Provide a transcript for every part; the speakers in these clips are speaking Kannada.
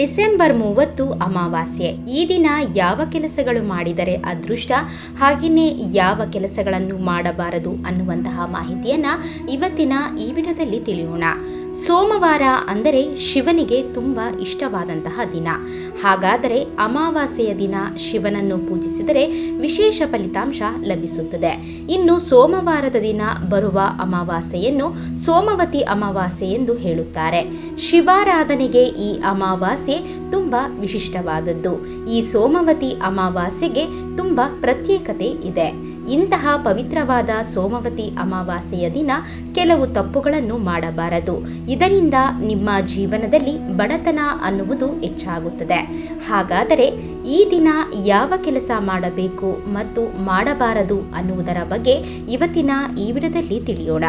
ಡಿಸೆಂಬರ್ ಮೂವತ್ತು ಅಮಾವಾಸ್ಯೆ. ಈ ದಿನ ಯಾವ ಕೆಲಸಗಳು ಮಾಡಿದರೆ ಅದೃಷ್ಟ? ಹಾಗೆಯೇ ಯಾವ ಕೆಲಸಗಳನ್ನು ಮಾಡಬಾರದು ಅನ್ನುವಂತಹ ಮಾಹಿತಿಯನ್ನು ಇವತ್ತಿನ ಈ ವಿಡಿಯೋದಲ್ಲಿ ತಿಳಿಯೋಣ. ಸೋಮವಾರ ಅಂದರೆ ಶಿವನಿಗೆ ತುಂಬ ಇಷ್ಟವಾದಂತಹ ದಿನ. ಹಾಗಾದರೆ ಅಮಾವಾಸ್ಯೆಯ ದಿನ ಶಿವನನ್ನು ಪೂಜಿಸಿದರೆ ವಿಶೇಷ ಫಲಿತಾಂಶ ಲಭಿಸುತ್ತದೆ. ಇನ್ನು ಸೋಮವಾರದ ದಿನ ಬರುವ ಅಮಾವಾಸ್ಯೆಯನ್ನು ಸೋಮವತಿ ಅಮಾವಾಸ್ಯೆ ಎಂದು ಹೇಳುತ್ತಾರೆ. ಶಿವಾರಾಧನೆಗೆ ಈ ಅಮಾವಾಸ್ಯೆ ತುಂಬ ವಿಶಿಷ್ಟವಾದದ್ದು. ಈ ಸೋಮವತಿ ಅಮಾವಾಸ್ಯೆಗೆ ತುಂಬ ಪ್ರತ್ಯೇಕತೆ ಇದೆ. ಇಂತಹ ಪವಿತ್ರವಾದ ಸೋಮವತಿ ಅಮಾವಾಸ್ಯೆಯ ದಿನ ಕೆಲವು ತಪ್ಪುಗಳನ್ನು ಮಾಡಬಾರದು. ಇದರಿಂದ ನಿಮ್ಮ ಜೀವನದಲ್ಲಿ ಬಡತನ ಅನ್ನುವುದು ಹೆಚ್ಚಾಗುತ್ತದೆ. ಹಾಗಾದರೆ ಈ ದಿನ ಯಾವ ಕೆಲಸ ಮಾಡಬೇಕು ಮತ್ತು ಮಾಡಬಾರದು ಅನ್ನುವುದರ ಬಗ್ಗೆ ಇವತ್ತಿನ ಈ ವಿಡದಲ್ಲಿ ತಿಳಿಯೋಣ.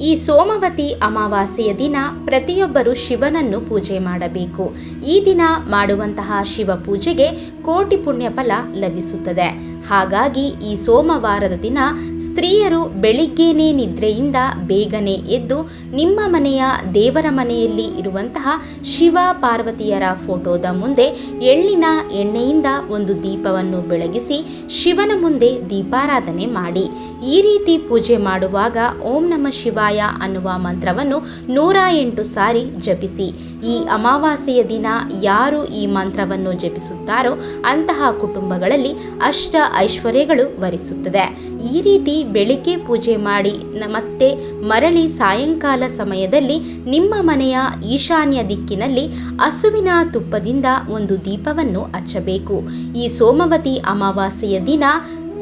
ಈ ಸೋಮವತಿ ಅಮಾವಾಸ್ಯೆಯ ದಿನ ಪ್ರತಿಯೊಬ್ಬರು ಶಿವನನ್ನು ಪೂಜೆ ಮಾಡಬೇಕು. ಈ ದಿನ ಮಾಡುವಂತಹ ಶಿವ ಪೂಜೆಗೆ ಕೋಟಿ ಪುಣ್ಯ ಫಲ ಲಭಿಸುತ್ತದೆ. ಹಾಗಾಗಿ ಈ ಸೋಮವಾರದ ದಿನ ಸ್ತ್ರೀಯರು ಬೆಳಿಗ್ಗೆನೇ ನಿದ್ರೆಯಿಂದ ಬೇಗನೆ ಎದ್ದು ನಿಮ್ಮ ಮನೆಯ ದೇವರ ಮನೆಯಲ್ಲಿ ಇರುವಂತಹ ಶಿವ ಪಾರ್ವತಿಯರ ಫೋಟೋದ ಮುಂದೆ ಎಳ್ಳಿನ ಎಣ್ಣೆಯಿಂದ ಒಂದು ದೀಪವನ್ನು ಬೆಳಗಿಸಿ ಶಿವನ ಮುಂದೆ ದೀಪಾರಾಧನೆ ಮಾಡಿ. ಈ ರೀತಿ ಪೂಜೆ ಮಾಡುವಾಗ ಓಂ ನಮ ಶಿವಾಯ ಅನ್ನುವ ಮಂತ್ರವನ್ನು ನೂರ ಎಂಟು ಸಾರಿ ಜಪಿಸಿ. ಈ ಅಮಾವಾಸ್ಯೆಯ ದಿನ ಯಾರು ಈ ಮಂತ್ರವನ್ನು ಜಪಿಸುತ್ತಾರೋ ಅಂತಹ ಕುಟುಂಬಗಳಲ್ಲಿ ಅಷ್ಟ ಐಶ್ವರ್ಯಗಳು ವರಿಸುತ್ತದೆ. ಈ ರೀತಿ ಬೆಳಿಗ್ಗೆ ಪೂಜೆ ಮಾಡಿ ಮತ್ತೆ ಮರಳಿ ಸಾಯಂಕಾಲ ಸಮಯದಲ್ಲಿ ನಿಮ್ಮ ಮನೆಯ ಈಶಾನ್ಯ ದಿಕ್ಕಿನಲ್ಲಿ ಹಸುವಿನ ತುಪ್ಪದಿಂದ ಒಂದು ದೀಪವನ್ನು ಹಚ್ಚಬೇಕು. ಈ ಸೋಮವತಿ ಅಮಾವಾಸ್ಯೆಯ ದಿನ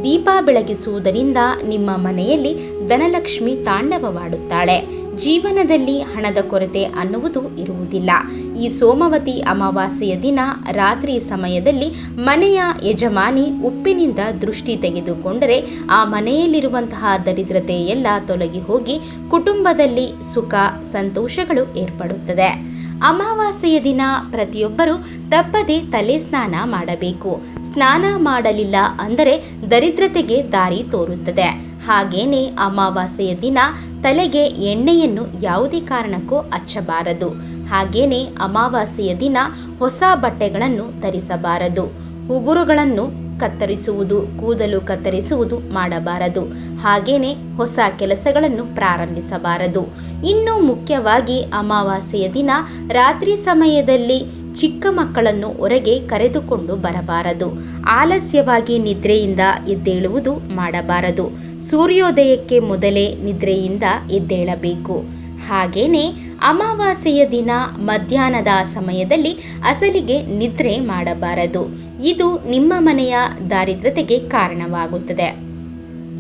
ದೀಪ ಬೆಳಗಿಸುವುದರಿಂದ ನಿಮ್ಮ ಮನೆಯಲ್ಲಿ ಧನಲಕ್ಷ್ಮಿ ತಾಂಡವವಾಡುತ್ತಾಳೆ. ಜೀವನದಲ್ಲಿ ಹಣದ ಕೊರತೆ ಅನ್ನುವುದು ಇರುವುದಿಲ್ಲ. ಈ ಸೋಮವತಿ ಅಮಾವಾಸ್ಯೆಯ ದಿನ ರಾತ್ರಿ ಸಮಯದಲ್ಲಿ ಮನೆಯ ಯಜಮಾನಿ ಉಪ್ಪಿನಿಂದ ದೃಷ್ಟಿ ತೆಗೆದುಕೊಂಡರೆ ಆ ಮನೆಯಲ್ಲಿರುವಂತಹ ದರಿದ್ರತೆ ಎಲ್ಲ ತೊಲಗಿ ಹೋಗಿ ಕುಟುಂಬದಲ್ಲಿ ಸುಖ, ಸಂತೋಷಗಳು ಏರ್ಪಡುತ್ತದೆ. ಅಮಾವಾಸ್ಯೆಯ ದಿನ ಪ್ರತಿಯೊಬ್ಬರು ತಪ್ಪದೆ ತಲೆ ಸ್ನಾನ ಮಾಡಬೇಕು. ಸ್ನಾನ ಮಾಡಲಿಲ್ಲ ಅಂದರೆ ದರಿದ್ರತೆಗೆ ದಾರಿ ತೋರುತ್ತದೆ. ಹಾಗೇನೆ ಅಮಾವಾಸ್ಯೆಯ ದಿನ ತಲೆಗೆ ಎಣ್ಣೆಯನ್ನು ಯಾವುದೇ ಕಾರಣಕ್ಕೂ ಹಚ್ಚಬಾರದು. ಹಾಗೇನೆ ಅಮಾವಾಸ್ಯೆಯ ದಿನ ಹೊಸ ಬಟ್ಟೆಗಳನ್ನು ಧರಿಸಬಾರದು. ಉಗುರುಗಳನ್ನು ಕತ್ತರಿಸುವುದು, ಕೂದಲು ಕತ್ತರಿಸುವುದು ಮಾಡಬಾರದು. ಹಾಗೇನೆ ಹೊಸ ಕೆಲಸಗಳನ್ನು ಪ್ರಾರಂಭಿಸಬಾರದು. ಇನ್ನು ಮುಖ್ಯವಾಗಿ ಅಮಾವಾಸ್ಯೆಯ ದಿನ ರಾತ್ರಿ ಸಮಯದಲ್ಲಿ ಚಿಕ್ಕ ಮಕ್ಕಳನ್ನು ಹೊರಗೆ ಕರೆದುಕೊಂಡು ಬರಬಾರದು. ಆಲಸ್ಯವಾಗಿ ನಿದ್ರೆಯಿಂದ ಎದ್ದೇಳುವುದು ಮಾಡಬಾರದು. ಸೂರ್ಯೋದಯಕ್ಕೆ ಮೊದಲೇ ನಿದ್ರೆಯಿಂದ ಎದ್ದೇಳಬೇಕು. ಹಾಗೇನೆ ಅಮಾವಾಸ್ಯೆಯ ದಿನ ಮಧ್ಯಾಹ್ನದ ಸಮಯದಲ್ಲಿ ಅಸಲಿಗೆ ನಿದ್ರೆ ಮಾಡಬಾರದು. ಇದು ನಿಮ್ಮ ಮನೆಯ ದಾರಿದ್ರತೆಗೆ ಕಾರಣವಾಗುತ್ತದೆ.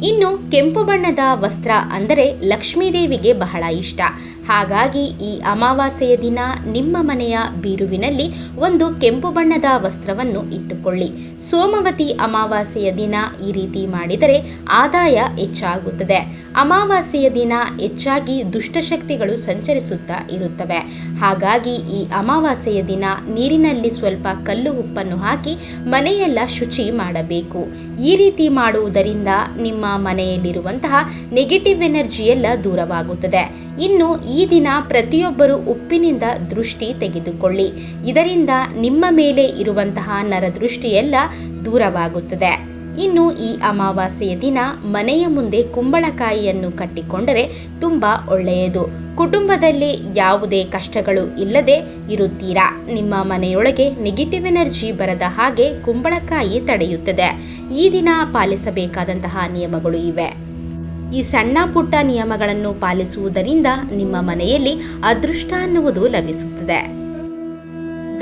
ಇನ್ನು ಕೆಂಪು ಬಣ್ಣದ ವಸ್ತ್ರ ಅಂದರೆ ಲಕ್ಷ್ಮೀದೇವಿಗೆ ಬಹಳ ಇಷ್ಟ. ಹಾಗಾಗಿ ಈ ಅಮಾವಾಸ್ಯೆಯ ದಿನ ನಿಮ್ಮ ಮನೆಯ ಬೀರುವಿನಲ್ಲಿ ಒಂದು ಕೆಂಪು ಬಣ್ಣದ ವಸ್ತ್ರವನ್ನು ಇಟ್ಟುಕೊಳ್ಳಿ. ಸೋಮವತಿ ಅಮಾವಾಸ್ಯೆಯ ದಿನ ಈ ರೀತಿ ಮಾಡಿದರೆ ಆದಾಯ ಹೆಚ್ಚಾಗುತ್ತದೆ. ಅಮಾವಾಸ್ಯೆಯ ದಿನ ಹೆಚ್ಚಾಗಿ ದುಷ್ಟಶಕ್ತಿಗಳು ಸಂಚರಿಸುತ್ತಾ ಇರುತ್ತವೆ. ಹಾಗಾಗಿ ಈ ಅಮಾವಾಸ್ಯೆಯ ದಿನ ನೀರಿನಲ್ಲಿ ಸ್ವಲ್ಪ ಕಲ್ಲು ಉಪ್ಪನ್ನು ಹಾಕಿ ಮನೆಯೆಲ್ಲ ಶುಚಿ ಮಾಡಬೇಕು. ಈ ರೀತಿ ಮಾಡುವುದರಿಂದ ನಿಮ್ಮ ಮನೆಯಲ್ಲಿರುವಂತಹ ನೆಗೆಟಿವ್ ಎನರ್ಜಿ ಎಲ್ಲ ದೂರವಾಗುತ್ತದೆ. ಇನ್ನು ಈ ದಿನ ಪ್ರತಿಯೊಬ್ಬರು ಉಪ್ಪಿನಿಂದ ದೃಷ್ಟಿ ತೆಗೆದುಕೊಳ್ಳಿ. ಇದರಿಂದ ನಿಮ್ಮ ಮೇಲೆ ಇರುವಂತಹ ನರದೃಷ್ಟಿಯೆಲ್ಲ ದೂರವಾಗುತ್ತದೆ. ಇನ್ನು ಈ ಅಮಾವಾಸ್ಯೆಯ ದಿನ ಮನೆಯ ಮುಂದೆ ಕುಂಬಳಕಾಯಿಯನ್ನು ಕಟ್ಟಿಕೊಂಡರೆ ತುಂಬ ಒಳ್ಳೆಯದು. ಕುಟುಂಬದಲ್ಲಿ ಯಾವುದೇ ಕಷ್ಟಗಳು ಇಲ್ಲದೆ ಇರುತ್ತೀರಾ? ನಿಮ್ಮ ಮನೆಯೊಳಗೆ ನೆಗೆಟಿವ್ ಎನರ್ಜಿ ಬರದ ಹಾಗೆ ಕುಂಬಳಕಾಯಿ ತಡೆಯುತ್ತದೆ. ಈ ದಿನ ಪಾಲಿಸಬೇಕಾದಂತಹ ನಿಯಮಗಳು ಇವೆ. ಈ ಸಣ್ಣ ಪುಟ್ಟ ನಿಯಮಗಳನ್ನು ಪಾಲಿಸುವುದರಿಂದ ನಿಮ್ಮ ಮನೆಯಲ್ಲಿ ಅದೃಷ್ಟ ಅನ್ನುವುದು ಲಭಿಸುತ್ತದೆ.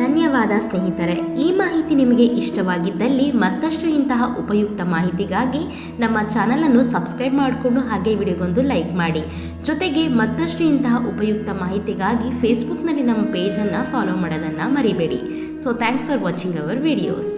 ಧನ್ಯವಾದ ಸ್ನೇಹಿತರೆ, ಈ ಮಾಹಿತಿ ನಿಮಗೆ ಇಷ್ಟವಾಗಿದ್ದಲ್ಲಿ ಮತ್ತಷ್ಟು ಇಂತಹ ಉಪಯುಕ್ತ ಮಾಹಿತಿಗಾಗಿ ನಮ್ಮ ಚಾನಲನ್ನು ಸಬ್ಸ್ಕ್ರೈಬ್ ಮಾಡಿಕೊಂಡು ಹಾಗೆ ವಿಡಿಯೋಗೊಂದು ಲೈಕ್ ಮಾಡಿ. ಜೊತೆಗೆ ಮತ್ತಷ್ಟು ಇಂತಹ ಉಪಯುಕ್ತ ಮಾಹಿತಿಗಾಗಿ ಫೇಸ್ಬುಕ್ನಲ್ಲಿ ನಮ್ಮ ಪೇಜನ್ನು ಫಾಲೋ ಮಾಡೋದನ್ನು ಮರಿಬೇಡಿ. So thanks for watching our videos